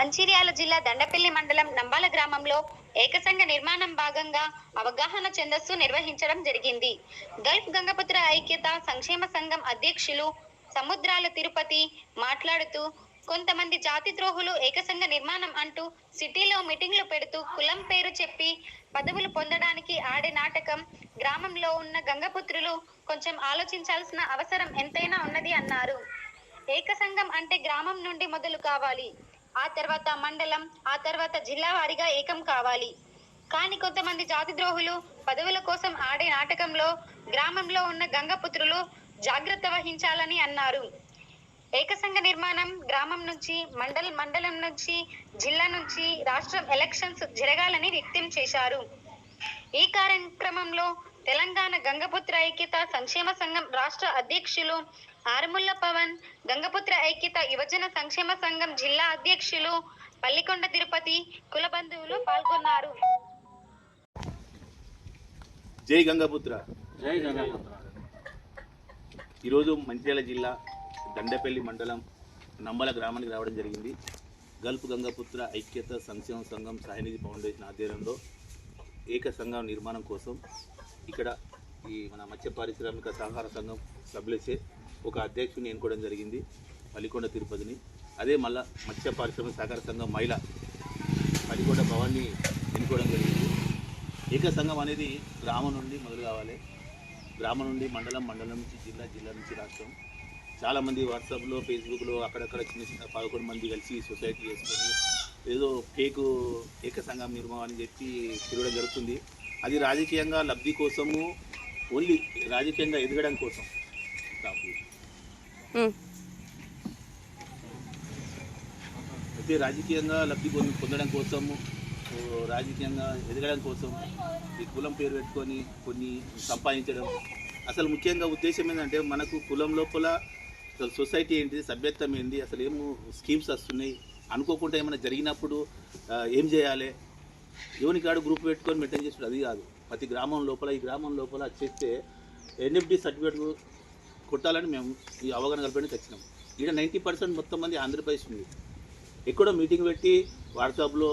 మంచిర్యాల జిల్లా దండపల్లి మండలం నంబాల గ్రామంలో ఏకసంఘ నిర్మాణం భాగంగా అవగాహన ఛందస్సు నిర్వహించడం జరిగింది. గల్ఫ్ గంగపుత్ర ఐక్యత సంక్షేమ సంఘం అధ్యక్షులు సముద్రాల తిరుపతి మాట్లాడుతూ కొంతమంది జాతి ద్రోహులు ఏకసంఘ నిర్మాణం అంటూ సిటీలో మీటింగ్లు పెడుతూ కులం పేరు చెప్పి పదవులు పొందడానికి ఆడే నాటకం గ్రామంలో ఉన్న గంగపుత్రులు కొంచెం ఆలోచించాల్సిన అవసరం ఎంతైనా ఉన్నది అన్నారు. ఏకసంఘం అంటే గ్రామం నుండి మొదలు కావాలి. ఆ తర్వాత మండలం ఆ తర్వాత జిల్లా వారీగా ఏకం కావాలి. కానీ కొంతమంది జాతి ద్రోహులు పదవుల కోసం ఆడే నాటకంలో గ్రామంలో ఉన్న గంగపుత్రులు జాగ్రత్త వహించాలని అన్నారు. ఏకసంఘ నిర్మాణం గ్రామం నుంచి మండల మండలం నుంచి జిల్లా నుంచి రాష్ట్రం ఎలక్షన్స్ జరగాలని వ్యక్తం చేశారు. ఈ కార్యక్రమంలో తెలంగాణ గంగపుత్ర ఐక్యత సంక్షేమ సంఘం రాష్ట్ర అధ్యక్షులు ఆరుముల్ల పవన్ గంగపుత్ర ఐక్యత యువజన సంక్షేమ సంఘం జిల్లా అధ్యక్షులు పల్లికొండ తిరుపతి కుల బంధువులు పాల్గొన్నారు. జై గంగపుత్ర. జై గంగాపుత్ర. ఈరోజు మంచిర్యాల జిల్లా దండపల్లి మండలం నంబల గ్రామానికి రావడం జరిగింది. గల్ఫ్ గంగపుత్ర ఐక్యత సంక్షేమ సంఘం సాయనిధి ఫౌండేషన్ ఆధ్వర్యంలో ఏక సంఘం నిర్మాణం కోసం ఇక్కడ ఈ మన మత్స్య పారిశ్రామిక సహకార సంఘం సభ్యులచే ఒక అధ్యక్షుని ఎన్నుకోవడం జరిగింది పల్లికొండ తిరుపతిని. అదే మళ్ళా మత్స్య పారిశ్రామిక సహకార సంఘం మహిళ పల్లికొండ భవన్ని ఎన్నుకోవడం జరిగింది. ఏక సంఘం అనేది గ్రామం నుండి మొదలు కావాలి. గ్రామం నుండి మండలం మండలం నుంచి జిల్లా జిల్లా నుంచి రాష్ట్రం. చాలామంది వాట్సాప్లో ఫేస్బుక్లో అక్కడక్కడ చిన్న చిన్న పదకొండు మంది కలిసి సొసైటీ చేసుకొని ఏదో కేకు ఏక సంఘం నిర్మాణం అని చెప్పి తిరగడం జరుగుతుంది. అది రాజకీయంగా లబ్ధి కోసము ఓన్లీ రాజకీయంగా ఎదగడం కోసం. అయితే రాజకీయంగా లబ్ధి పొంద- పొందడం కోసము రాజకీయంగా ఎదగడం కోసం ఈ కులం పేరు పెట్టుకొని కొన్ని సంపాదించడం. అసలు ముఖ్యంగా ఉద్దేశం ఏంటంటే మనకు కులం లోపల అసలు సొసైటీ ఏంటి సభ్యత్వం ఏంటి అసలు ఏమో స్కీమ్స్ వస్తున్నాయి. అనుకోకుండా ఏమైనా జరిగినప్పుడు ఏం చేయాలి? ఎవరికి కాడు గ్రూప్ పెట్టుకొని మెయింటైన్ చేసాడు అది కాదు. ప్రతి గ్రామం లోపల ఈ గ్రామం లోపల చేస్తే ఎన్ఎఫ్డి సర్టిఫికేట్ కొట్టాలని మేము ఈ అవగాహన కల్పడానికి వచ్చినాం ఈడ నైంటీ పర్సెంట్ మొత్తం మంది ఆంధ్రప్రదేశ్ ఉంది. ఎక్కడో మీటింగ్ పెట్టి వాట్సాప్లో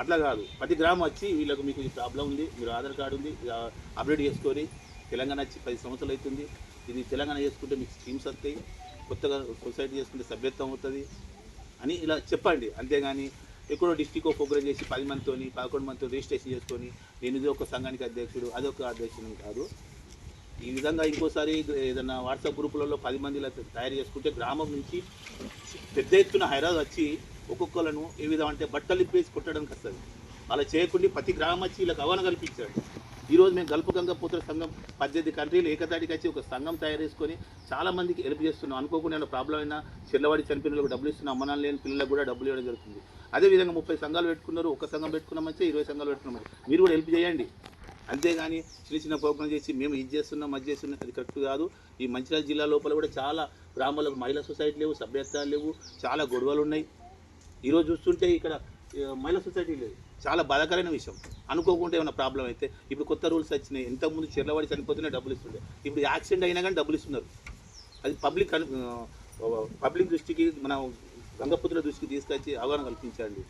అట్లా కాదు. ప్రతి గ్రామం వచ్చి వీళ్ళకు మీకు ఈ ప్రాబ్లం ఉంది మీరు ఆధార్ కార్డు ఉంది అప్డేట్ చేసుకొని తెలంగాణ వచ్చి పది సంవత్సరాలు అవుతుంది. ఇది తెలంగాణ చేసుకుంటే మీకు స్కీమ్స్ వస్తాయి కొత్తగా సొసైటీ చేసుకుంటే సభ్యత్వం అవుతుంది అని ఇలా చెప్పండి. అంతేగాని ఎక్కడో డిస్టిక్ ప్రోగ్రామ్ చేసి పది మందితోని పదకొండు మందితో రిజిస్ట్రేషన్ చేసుకొని నేను ఇది ఒక సంఘానికి అధ్యక్షుడు అదొక అధ్యక్షుడు కాదు. ఈ విధంగా ఇంకోసారి ఏదైనా వాట్సాప్ గ్రూపులలో పది మంది తయారు చేసుకుంటే గ్రామం నుంచి పెద్ద ఎత్తున హైదరాబాద్ వచ్చి ఒక్కొక్కలను ఏ విధం అంటే బట్టలు ఇప్పేసి కొట్టడానికి వస్తుంది అలా చేయకుండా ప్రతి గ్రామం వచ్చి వీళ్ళకి అవన కల్పించాడు. ఈరోజు మేము గల్పు గంగపుత్ర సంఘం పద్దెనిమిది కంట్రీలు ఏకతాటికి వచ్చి ఒక సంఘం తయారు చేసుకొని చాలా మందికి హెల్ప్ చేస్తున్నాం. అనుకోకుండా ఏమైనా ప్రాబ్లం అయినా చిల్లవాడి చనిపోయిన డబ్బులు ఇస్తున్నాం. అమ్మనాలు లేని పిల్లలకు కూడా డబ్బులు ఇవ్వడం జరుగుతుంది. అదేవిధంగా ముప్పై సంఘాలు పెట్టుకున్నారు ఒక సంఘం పెట్టుకున్నామంటే ఇరవై సంఘాలు పెట్టుకున్నాం. మీరు కూడా హెల్ప్ చేయండి. అంతేగాని చిన్న చిన్న ప్రోగ్రాం చేసి మేము ఇది చేస్తున్నాం అది చేస్తున్నాం అది కరెక్ట్ కాదు. ఈ మంచిర్యాల జిల్లా లోపల కూడా చాలా గ్రామాలకు మహిళా సొసైటీ లేవు సభ్యత్వాలు లేవు చాలా గొడవలు ఉన్నాయి. ఈరోజు చూస్తుంటే ఇక్కడ మహిళా సొసైటీ లేదు. చాలా బాధాకరమైన విషయం. అనుకోకుండా ఏమైనా ప్రాబ్లం అయితే ఇప్పుడు కొత్త రూల్స్ వచ్చినాయి. ఇంతకుముందు చెర్లవాడి చనిపోతేనే డబ్బులు ఇస్తుండే. ఇప్పుడు యాక్సిడెంట్ అయినా కానీ డబ్బులు ఇస్తున్నారు. అది పబ్లిక్ పబ్లిక్ దృష్టికి మన రంగపుత్ర దృష్టికి తీసుకొచ్చి అవగాహన కల్పించండి.